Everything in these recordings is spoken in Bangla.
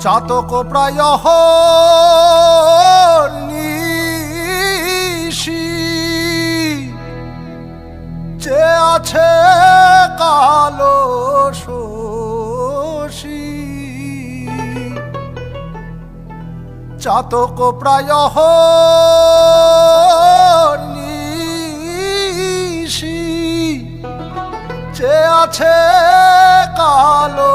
চাতক প্রায় যে আছে কালো চাতক প্রায় যে আছে কালো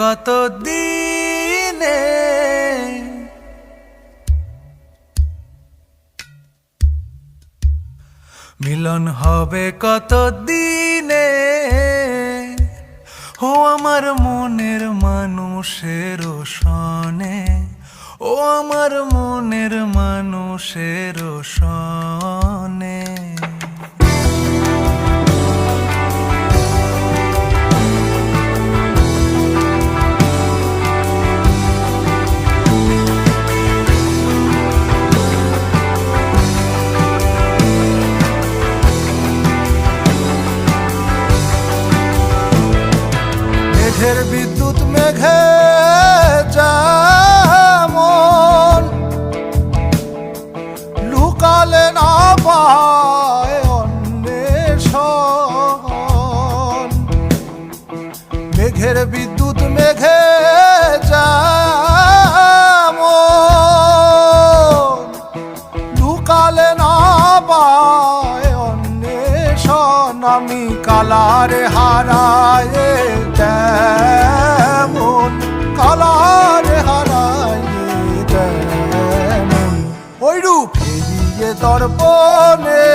কত দিনে মিলন হবে কত দিনে ও আমার মনের মানুষের সনে ও আমার মনের মানুষের সনে মেঘের বিদ্যুৎ মেঘে যেমন লুকালে না পায় অন্বেষণ। মেঘের বিদ্যুৎ মেঘে যেমন লুকালে না পায় অন্বেষণ। আমি কালারে হারায় দর্পণে